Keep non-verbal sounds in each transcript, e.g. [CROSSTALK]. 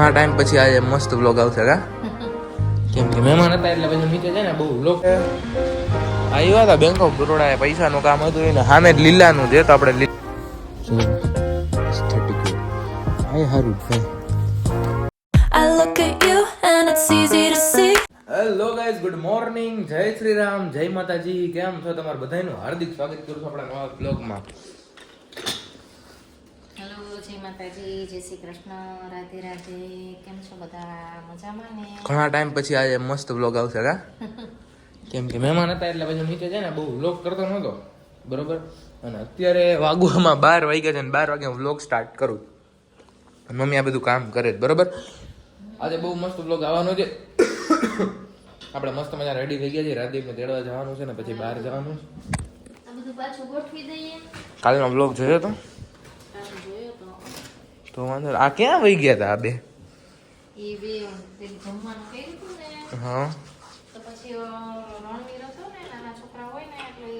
ઘણા ટાઈમ પછી આજે મસ્ત વ્લોગ આવશે કા? કેમ કે મહેમાન હતા એટલે પછી નીચે છે ને બહુ વ્લોગ આવ્યા હતા બેંક ઓફ બરોડા પૈસાનું કામ હતું એને સામે જ લીલાનું જે તો આપણે હારું ભાઈ. હેલો ગાઈઝ ગુડ મોર્નિંગ જય શ્રી રામ. જય માતાજી. કેમ છો? તમારું બધાનું હાર્દિક સ્વાગત કરું છું આપણા નવા બ્લોગમાં હેલો જય માતાજી જય શ્રી કૃષ્ણ રાધે રાધે. કેમ છો બધા? મજામાં ને? ઘણા ટાઈમ પછી આજે મસ્ત વ્લોગ આવશે કા? [LAUGHS] કેમ કે મહેમાન હતા એટલે પછી નીચે છે ને બહુ વ્લોગ કરતો નહોતો. બરોબર? અને અત્યારે વાગવામાં બાર વાગ્યા છે ને બાર વાગે વ્લોગ સ્ટાર્ટ કરું મમ્મી આ બધું કામ કરે બરોબર? આજે બહુ મસ્ત વ્લોગ આવવાનો છે. [COUGHS] આપણે મસ્ત મજા રેડી થઈ ગયા છે રાદીપને તેડવા જવાનું છે ને પછી બહાર જવાનું છે. કાલનો વ્લોગ જોયો જોયો તો? તો વાંધો આ ક્યાં વહી ગયા હતા આ બે? હા. તો પછી રણવીર હતો ને નાના છોકરા હોય ને એટલે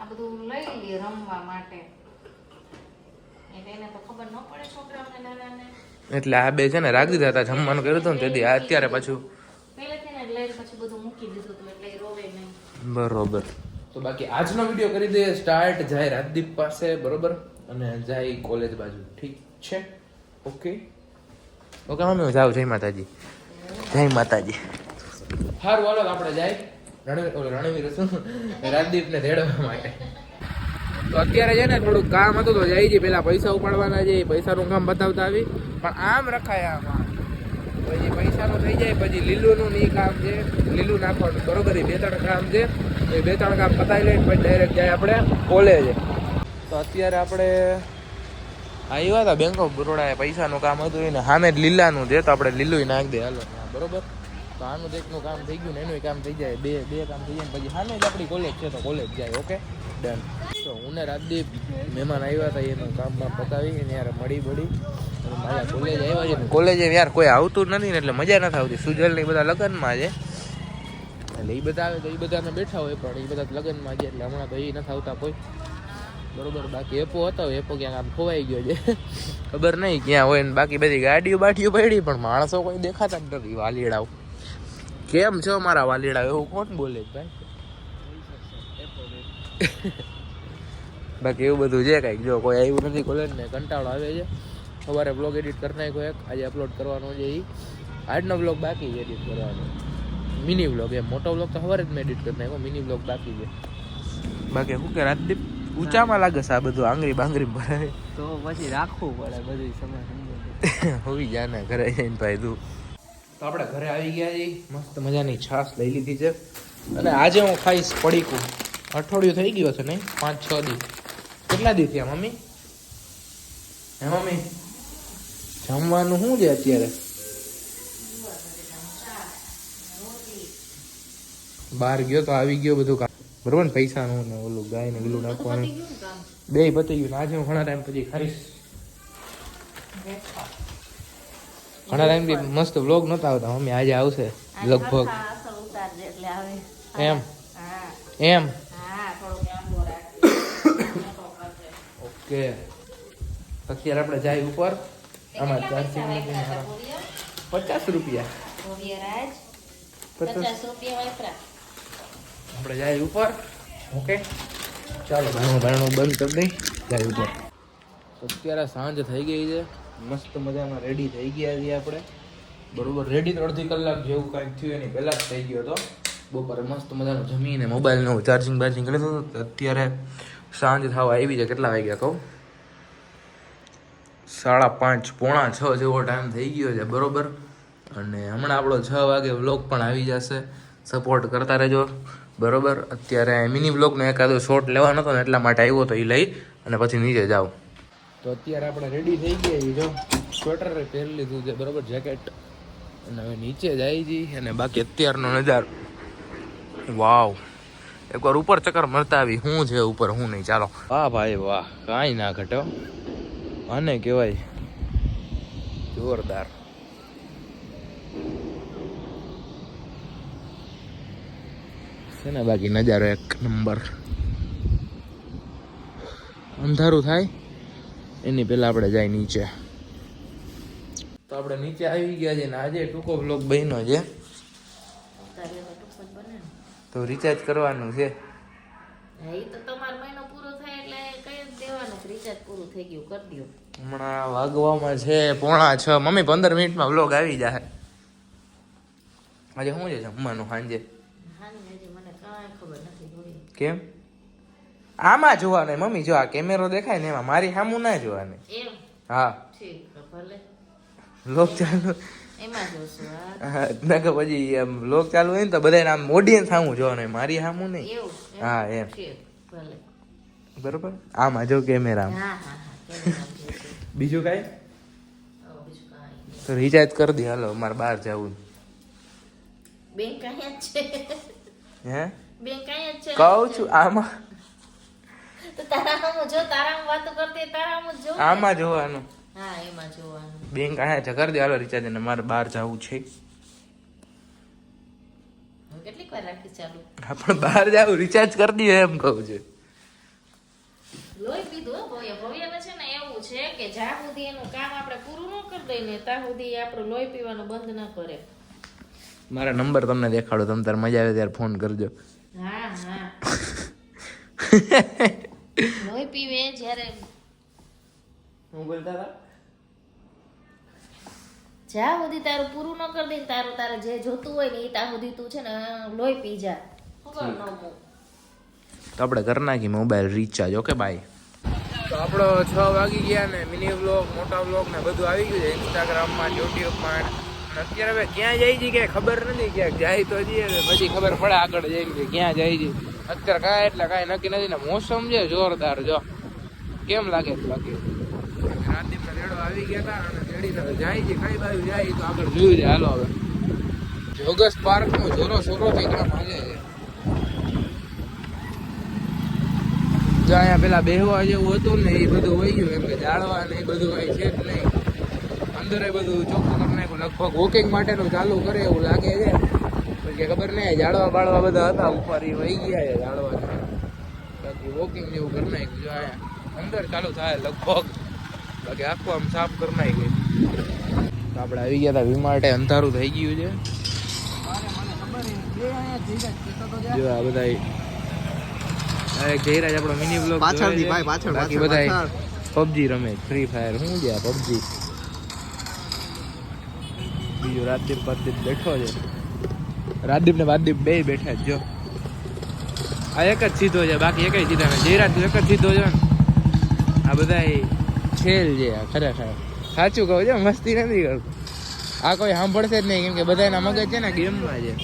આ બધું લઈ લે રમવા માટે. એને તો ખબર ન પડે છોકરાઓને નાનાને. એટલે આ બે છે ને રાખી દીધા હતા જમવાનું કર્યું હતું ને તેથી આ અત્યારે પાછું પહેલેથી ને લઈને પછી બધું મૂકી દીધું હતું એટલે ઈ રોવે નહીં. બરોબર. તો બાકી આજનો વીડિયો કરી દઈએ. સ્ટાર્ટ જાય રાજદીપ પાસે બરોબર? અને જાય કોલેજ બાજુ. ઠીક? છે? ઓકે. ઓકે મમ્મી જાવ જય માતાજી. જય માતાજી. સારું હાલો આપણે જાય. રણવીર રણવીર શું રાજદીપને તેડવા માટે. તો અત્યારે છે ને થોડું કામ હતું તો જાય છે. પેલા પૈસા ઉપાડવાના છે પૈસાનું કામ બતાવતા આવી. પણ આમ રખાય આમ પછી પૈસાનું થઈ જાય પછી લીલુંનું એ કામ છે. લીલું નાખવાનું બરોબર એ બે ત્રણ કામ છે. એ બે ત્રણ કામ પતાવી લઈને પછી ડાયરેક્ટ જાય આપણે કોલેજ તો અત્યારે આપણે આવ્યા હતા બેંક ઓફ બરોડા પૈસાનું કામ હતું એને સામે જ લીલાનું છે તો આપણે લીલું નાખી દે, હાલો. બરોબર? તો આનું જ એકનું કામ થઈ ગયું ને એનું કામ થઈ જાય. બે બે કામ થઈ જાય ને પછી સામે જ આપણી કોલેજ છે તો કોલેજ જાય ઓકે ડન તો હું ને રાજદીપ મહેમાન આવ્યા હતા એનું કામ બામ પતાવી એને યાર મળી બળી. અને મારા કોલેજ આવ્યા છે ને કોલેજે યાર કોઈ આવતું જ નથી ને એટલે મજા નથી આવતી. સુજલ ને બધા લગ્નમાં છે. એટલે એ બધા આવે તો એ બધાને બેઠા હોય પણ એ બધા લગ્નમાં છે, એટલે હમણાં તો એ નથી આવતા કોઈ. બરોબર, બાકી એપો હતો એપો ક્યાંક આમ ખોવાઈ ગયો છે. ખબર નહીં ક્યાં હોય ને, બાકી બધી ગાડીઓ બાટીઓ પડી, પણ માણસો કોઈ દેખાતા જ નથી વાલીડાઓ. કેમ છો મારા વાલીડા એવું કોણ બોલે ભાઈ? બાકી એવું બધું છે કંઈક, જો કોઈ આવ્યું નથી કોલેજ ને, કંટાળો આવે છે. સવારે બ્લોગ એડિટ કરી નાખ્યો એક, આજે અપલોડ કરવાનો છે એ આજનો બ્લોગ બાકી છે એડિટ કરવાનો. મિની બ્લોગ એમ, મોટો બ્લોગ તો સવારે જ મેં એડિટ કરી નાખ્યો મિની બ્લોગ બાકી છે. બાકી શું કે, રાજદીપ? ઊંચામાં લાગે છે આ બધું આંગળી બાંગરી ભરાય. તો પછી રાખવું પડે બધું સમય [LAUGHS] હોવી જાને ઘરે જઈને ભાઈ તું. તો આપણે ઘરે આવી ગયા છીએ. મસ્ત મજાની છાશ લઈ લીધી છે. અને આજે હું ખાઈશ પડીકું. અઠવાડિયું થઈ ગયું છે નહીં? પાંચ છ દી. કેટલા દી થયા મમ્મી? હે મમ્મી? જમવાનું શું છે અત્યારે? બહાર ગયો તો આવી ગયો બધું બરોબર ને? પૈસાનું ને ઓલું ગાય ને ગીલું નાખવાનું. બે પતી ગયું આજે હું ઘણા ટાઈમ પછી ખરીશ ઘણા ટાઈમથી મસ્ત વ્લોગ નતા આવતા મમ્મી આજે આવશે લગભગ. એમ? એમ? ઓકે. અત્યારે આપણે જાય ઉપર. આમાં કેટલા પચાસ રૂપિયા. પચાસ. રૂપિયા આપણે જાય ઉપર. ઓકે ચાલો, ભાણું ભાણું બંધ કરી દઈ. જાય ઉપર. અત્યારે સાંજ થઈ ગઈ છે. મસ્ત મજામાં રેડી થઈ ગયા છીએ આપણે. બરોબર રેડી તો અડધી કલાક જેવું કાંઈક થયું એની પહેલાં જ થઈ ગયો હતો. બપોરે મસ્ત મજાનું જમીને મોબાઈલનું ચાર્જિંગ બાર્જિંગ કરી દીધું. તો અત્યારે સાંજ થવા આવી છે. કેટલા વાગ્યા કહું? સાડા પાંચ, પોણા છ જેવો ટાઈમ થઈ ગયો છે. બરોબર? અને હમણાં આપણો છ વાગે વ્લોગ પણ આવી જશે. સપોર્ટ કરતા રહેજો. બરોબર? અત્યારે મિની વ્લોગનો એકાદો શોટ લેવાનો હતો ને એટલા માટે આવ્યો તો એ લઈ અને પછી નીચે જાવ તો અત્યારે આપણે રેડી થઈ ગયા જો. સ્વેટર પહેરી લીધું છે બરોબર? જેકેટ અને હવે નીચે જાય છીએ અને બાકી અત્યારનો નજારો. વાવ એકવાર ઉપર ચક્કર મળતા આવી. શું છે ઉપર હું નહીં. ચાલો. વાહ ભાઈ વાહ. કાંઈ ના ઘટો આને કહેવાય જોરદાર. છે ને બાકી નજારો એક નંબર. અંધારું થાય એની પહેલા આપણે જાય નીચે. તો આપણે નીચે આવી ગયા છે ને આજે ટૂંકો બ્લોક બન્યો છે. તો રિચાર્જ કરવાનું છે. હમણાં વાગવામાં છે પોણા છ. મમ્મી પંદર મિનિટમાં વ્લોગ આવી જાય આજે શું છે જમવાનું સાંજે? કેમ? આમાં જોવાનું મમ્મી જો આ કેમેરો દેખાય ને એમાં મારી સામું ના જોવાની હા. લોક ચાલુ. એમાં હા હા, ના કે પછી એમ લોક ચાલુ હોય ને તો બધાને આમ ઓડિયન્સ સામું જોવાનું મારી સામું નહીં. હા, એમ. બરોબર? આમાં જો કેમેરા? બીજું કાંઈ. તો રિચાર્જ કરી દે હાલો મારે બહાર જવું. બેંક અહીંયા છે. હે? બેંક કાંઈ જ છે કહું છું આમાં તો તારામાં જો તારામાં વાતો કરતી તારામાં જો આમાં જોવાનું. હા એમાં જોવાનું. બેંક કાંઈ જગર દે હાલો રિચાર્જ અને મારે બહાર જવું છે. કેટલીક વાર રાખી ચાલુ? હા પણ બહાર જાવ રિચાર્જ કરી દઈએ એમ કહું છું. લોહી પીધું ભવ્ય ભવ્યને છે ને એવું છે કે જ્યાં સુધી એનું કામ આપણે પૂરું ન કરી દઈએ ત્યાં સુધી આપણું લોહી પીવાનું બંધ ન કરે. મારા નંબર તમને દેખાડો તમે તારે મજા આવે ત્યારે ફોન કરજો. હા હા. [LAUGHS] લોહી પીવે જ્યારે. હું બોલતા હતા? જ્યાં સુધી તારું પૂરું ન કરી દે તારું તારે જે જોતું હોય ને એ ત્યાં સુધી તું છે ને લોહી પી જા. તો આપણે કરી નાખી મોબાઈલ રિચાર્જ ઓકે બાય તો આપણો છ વાગી ગયા ને મિની વ્લોગ મોટા વ્લોગ ને બધું આવી ગયું છે ઇન્સ્ટાગ્રામમાં યુટ્યુબમાં અત્યારે હવે ક્યાં જાય છે કે ખબર નથી ક્યાંક જાય તો જઈએ પછી ખબર પડે આગળ જઈને કે ક્યાં જાય છે. અત્યારે કાંઈ એટલે કાંઈ નક્કી નથી ને મોસમ છે જોરદાર જો. કેમ લાગે બાકી રાતદીપના રેડો આવી ગયા હતા અને રેડીને જાય છે કઈ બાજુ જાય તો આગળ જોયું છે હાલો હવે. જોગસ પાર્કનો જોરો સોરો થઈ ગયો માગે છે. જો અહીંયા પેલા બેહવા જેવું હતું ને એ બધું હોય ગયું એમ કે જાળવા ને એ બધું કઈ છે જ નહીં. અંદર એ બધું ચોખ્ખું લગભગ વોકિંગ માટેનું ચાલુ કરે એવું લાગે છે. પણ કે ખબર નહીં જાડવા બાળવા બધા હતા ઉપર એ વહી ગયા છે જાળવા બાકી વોકિંગ જેવું કરી નાખ્યું જો આયા અંદર ચાલુ થાય લગભગ. બાકી આખું આમ સાફ કરી નાખ્યું. આપણે આવી ગયા હતા વીમાર્ટે અંધારું થઈ ગયું છે. જો આ બધા આપણો મિની બ્લોગ પાછળથી ભાઈ, પાછળ, બાકી બધા પબજી રમે ફ્રી ફાયર શું ગયા પબજી? બીજું રાજદીપ પરદીપ બેઠો છે. રાજદીપ ને વાદદીપ બે બેઠા જ. આ એક જ સીધો છે, બાકી એક સીધા નથી જયરાજ એક જ સીધો છે. આ બધા ખેલ છે ખરેખર. સાચું કહું છે, મસ્તી નથી કરતું. આ કોઈ સાંભળશે જ નહીં, કેમ કે બધા એના મગજ છે ને ગેમમાં છે.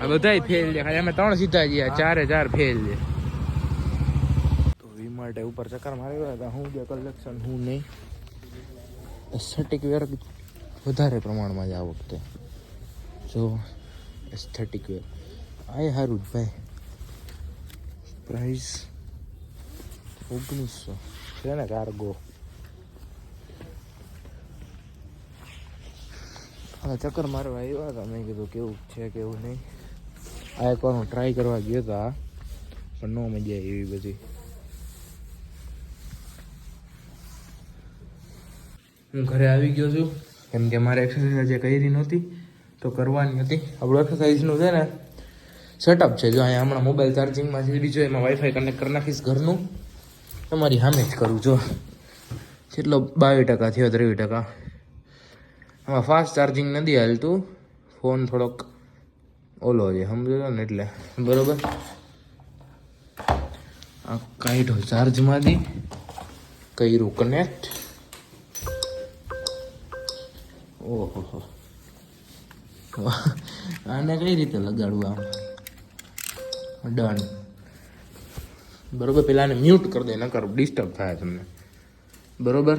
આ બધાય ફેલ છે, ખાલી અમે ત્રણ સીધા જઈએ ચારે ચાર ફેલ છે. તો ઉપર ચક્કર મારી રહ્યા હતા, હું જે કલેક્શન હું નહીં. સટીક વેર વધારે પ્રમાણમાં જ આ વખતે. જો એસ્થેટિક વેર આ સારું જ ભાઈ. પ્રાઇસ ઓગણીસો. છે ને કાર્ગો હા ચક્કર મારવા આવ્યા હતા. મેં કીધું કેવું છે કેવું નહીં. આ એક વાર હું ટ્રાય કરવા ગયો હતા પણ ન મજા એવી બધી. હું ઘરે આવી ગયો છું. કેમ કે મારે એક્સરસાઇઝ આજે કરી નહોતી, તો કરવાની હતી. આપણું એક્સરસાઇઝનું છે ને સેટઅપ છે. જો અહીંયા હમણાં મોબાઈલ ચાર્જિંગમાં છે બીજો એમાં વાઈફાઈ કનેક્ટ કરી નાખીશ ઘરનું, તમારી સામે જ કરું, જો. કેટલો બાવીસ ટકા થયો, ત્રેવીસ ટકા. આમાં ફાસ્ટ ચાર્જિંગ નથી હાલતું. ફોન થોડોક ઓલો છે, સમજો ને એટલે. બરોબર? આ કાઢ્યો ચાર્જમાંથી કર્યું કનેક્ટ ઓહો. આને કઈ રીતે લગાડવું આમ? ડન બરોબર પેલાને મ્યુટ કરી દે, નકર ડિસ્ટર્બ થાય તમને. બરોબર?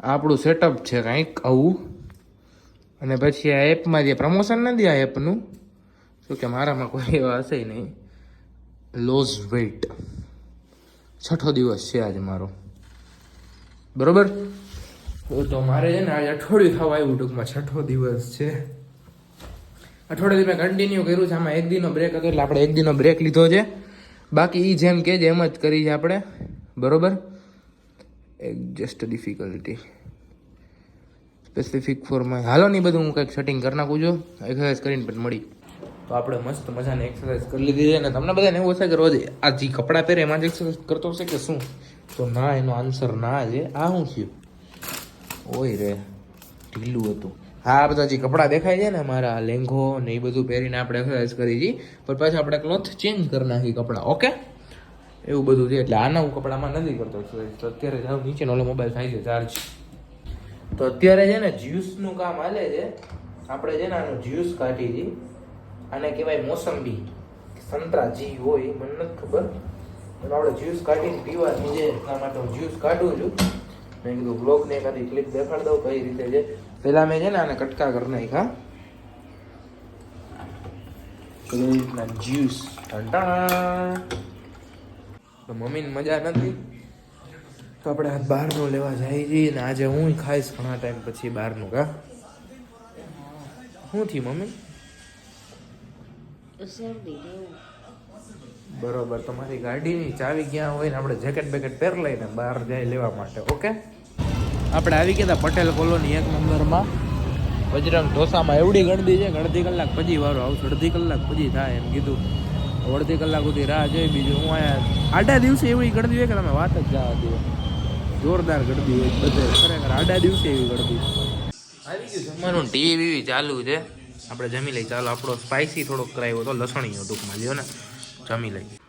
આપણું સેટઅપ છે કંઈક આવું. અને પછી આ એપમાં જે પ્રમોશન નથી આ એપનું શું કે મારામાં કોઈ એવા હશે નહીં. લોઝ વેઇટ છઠ્ઠો દિવસ છે આજે મારો. બરોબર? તો- મારે છે ને આજે અઠવાડિયું થવા આવ્યું ટૂંકમાં છઠ્ઠો દિવસ છે. અઠવાડિયું મેં કન્ટિન્યુ કર્યું છે, આમાં એક દિનનો બ્રેક હતો એટલે આપણે એક દિનનો બ્રેક લીધો છે. બાકી એ જેમ કે એમ જ કરી છે આપણે. બરોબર? Adjust difficulty specific for my હાલો નહીં બધું હું કંઈક સેટિંગ કરી નાખું છું. એક્સરસાઇઝ કરીને પણ મળી. તો આપણે મસ્ત મજાની એક્સરસાઇઝ કરી લીધી છે અને તમને બધાને એવું હશે કે રોજ આ જે કપડાં પહેરે એમાં જ એક્સરસાઇઝ કરતો હશે કે શું? તો ના, એનો આન્સર ના છે. આ શું થયું? ઓય રે, ઢીલું હતું. હા બધા જે કપડાં દેખાય છે ને, મારા લેંઘો ને એ બધું પહેરીને આપણે એક્સરસાઇઝ કરી હતી પણ પાછા આપણે ક્લોથ ચેન્જ કરી નાખી કપડાં, ઓકે? એવું બધું છે, એટલે આના હું કપડામાં નથી કરતો તો અત્યારે જાઉં નીચે ઓલો મોબાઈલ થાય છે ચાર્જ તો અત્યારે છે ને જ્યુસનું કામ હાલે છે. આપણે છે ને, આનું જ્યુસ કાઢી હતી આને કહેવાય મોસંબી. સંતરા જી હોય મને નથી ખબર. પણ આપણે જ્યુસ કાઢીને પીવાની છે, એટલા માટે હું જ્યુસ કાઢું છું. મેં કીધું બ્લોગને એકાદી ક્લિપ દેખાડ દઉં કઈ રીતે છે. પહેલાં મેં છે ને આને કટકા કરી નાખ્યા. રીતના જ્યુસ તો મમ્મીને મજા નથી. તો આપણે આ બહારનું લેવા જઈએ છીએ ને આજે હું ખાઈશ ઘણા ટાઈમ પછી બહારનું કા શું થયું મમ્મી? બરોબર, તમારી ગાડીની ચાવી ક્યાં હોય ને આપણે જેકેટ બેકેટ પહેર લઈને બહાર જાય લેવા માટે ઓકે આપણે આવી ગયા પટેલ કોલોની એક નંબરમાં. બજરંગ ઢોસામાં એવડી ગણદી છે, અડધી કલાક પછી વારો આવશે, અડધી કલાક પછી થાય એમ કીધું. અડધી કલાક સુધી રાહ જોઈ, બીજું હું અહીંયા આડા દિવસે એવી ગળદી હોય કે તમે વાત જ જવા દો જોરદાર ગળદી હોય બધે. ખરેખર આડા દિવસે એવી ગળદી. આવી ગયું જમવાનું, ટીવી ચાલુ છે. આપણે જમી લઈ ચાલો આપણો સ્પાઇસી થોડોક કરાવ્યો હતો લસણીયો ટૂંકમાં લ્યો ને. જમી લઈ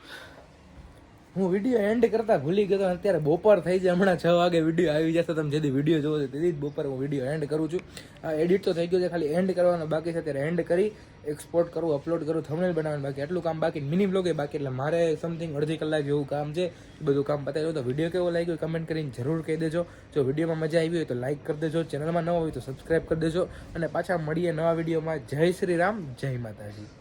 હું વીડિયો એન્ડ કરતા ભૂલી ગયો અત્યારે બપોર થઈ જાય. હમણાં છ વાગે વીડિયો આવી જશે. તમે જેથી વીડિયો જોવો છો તેથી જ બપોરે હું વીડિયો એન્ડ કરું છું. આ એડિટ તો થઈ ગયો છે, ખાલી એન્ડ કરવાનો બાકી છે. અત્યારે એન્ડ કરી એક્સપોર્ટ કરું અપલોડ કરું થંબનેલ બનાવવાનું બાકી. એટલું કામ બાકી મિની બ્લોગ બાકી. એટલે મારે સમથિંગ અડધી કલાક જેવું કામ છે. બધું કામ પતાવી તો વીડિયો કેવો લાગ્યો કમેન્ટ કરીને જરૂર કહી દેજો. જો વિડીયોમાં મજા આવી હોય તો લાઇક કરી દેજો. ચેનલમાં ન હોય તો સબસ્ક્રાઈબ કરી દેજો. અને પાછા મળીએ નવા વિડીયોમાં જય શ્રી રામ, જય માતાજી.